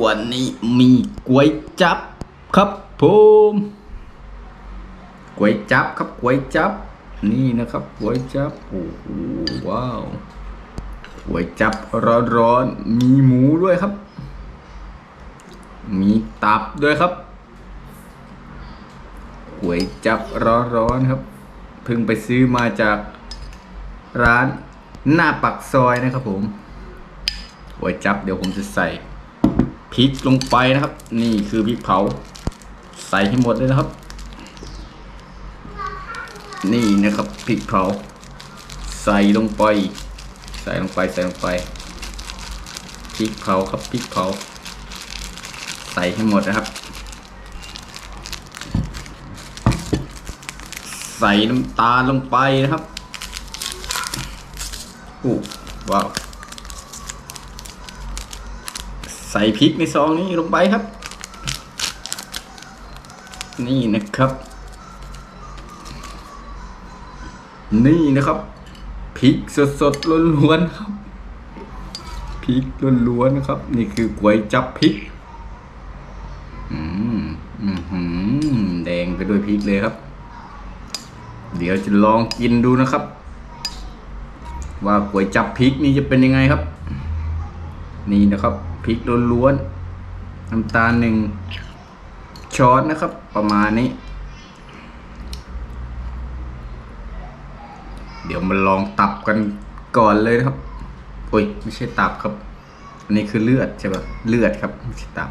วันนี้มีก๋วยจับครับผมก๋วยจับครับก๋วยจับ นี่นะครับก๋วยจับโอ้โหว้าวก๋วยจับร้อนๆมีหมูด้วยครับ มีตับด้วยครับก๋วยจับร้อนๆครับเพิ่งไปซื้อมาจากร้านหน้าปักซอยนะครับผมก๋วยจับเดี๋ยวผมจะใส่ พริกลงไปนะครับ นี่คือพริกเผา ใส่ให้หมดเลยนะครับ นี่นะครับพริกเผา ใส่ลงไป ใส่ลงไปใส่ลงไปพริกเผาครับพริกเผา ใส่ให้หมดนะครับ ใส่น้ำตาลลงไปนะครับอู้ว้าว ใส่พริกในซองนี้ลงไปครับ นี่นะครับ นี่นะครับพริกสดๆล้วนๆครับพริกล้วนๆนะครับ นี่คือก๋วยจับพริกอืมอืมแดงไปด้วยพริกเลยครับ เดี๋ยวจะลองกินดูนะครับ ว่าก๋วยจับพริกนี่จะเป็นยังไงครับ นี่นะครับ พริกล้วนๆน้ำตาลหนึ่งช้อนนะครับ ประมาณนี้ เดี๋ยวมาลองตับกันก่อนเลยนะครับโอ้ยไม่ใช่ตับครับ อันนี้คือเลือดใช่ปะเลือดครับไม่ใช่ตับ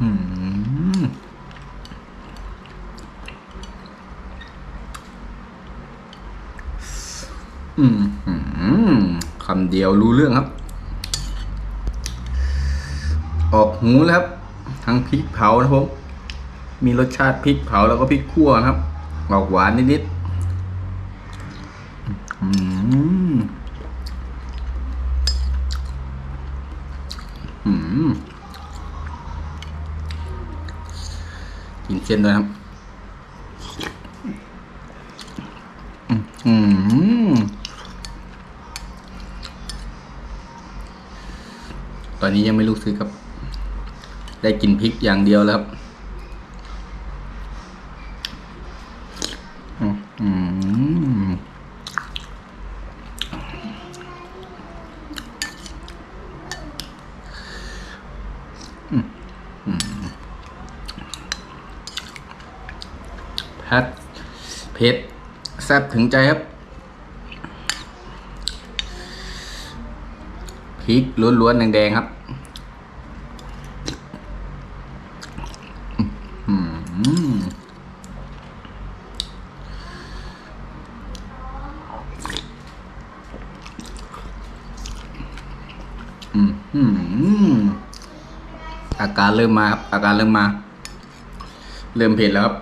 อืมอืมอืมคำ เดียวรู้เรื่องครับ ออกหูแล้วครับ ทั้งพริกเผานะครับผมมีรสชาติพริกเผาแล้วก็พริกขั่วนะครับออกหวานนิดๆอืมอืมกินเส้นด้วยครับ ตอนนี้ยังไม่รู้สึกครับ ได้กินพริกอย่างเดียวแล้วครับอืมแพทเผ็ดแซ่บถึงใจครับ ริกล้วนๆแดงๆครับอืมอืมอาการเริ่มมาครับอาการเริ่มมา เริ่มเผ็ดแล้วครับ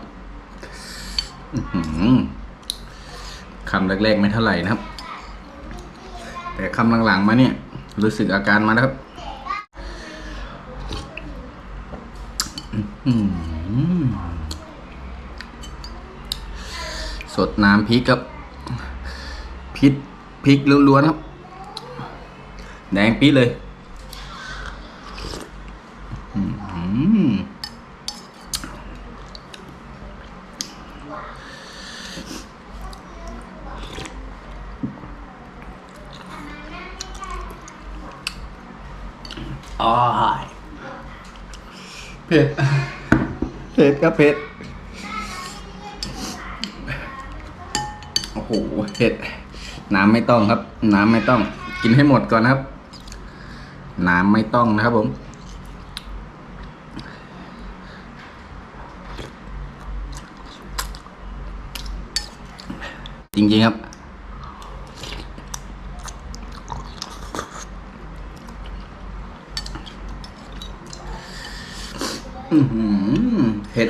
คำแรกๆไม่เท่าไหร่นะครับ แต่คำหลังๆมาเนี่ย รู้สึกอาการมาแล้วครับสดน้ำพริกครับพริกพริกล้วนๆครับ แดงปี๊ดเลย อ้ายเผ็ด เผ็ดครับเผ็ด โอ้โห เผ็ด น้ำไม่ต้องครับ น้ำไม่ต้อง กินให้หมดก่อนนะครับ น้ำไม่ต้องนะครับผม จริงๆครับ อือหือ เผ็ด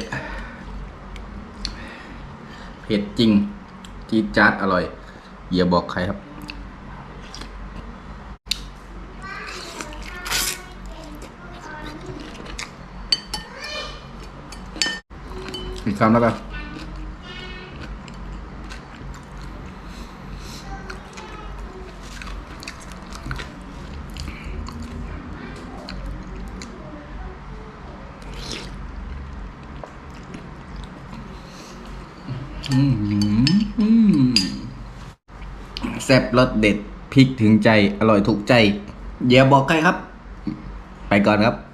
เผ็ดจริง จี๊ดจ๊าดอร่อย อย่าบอกใครครับ อีกคำแล้วกัน แซ่บรสเด็ดพริกถึงใจ อร่อยถูกใจอย่าบอกใครครับ ไปก่อนครับ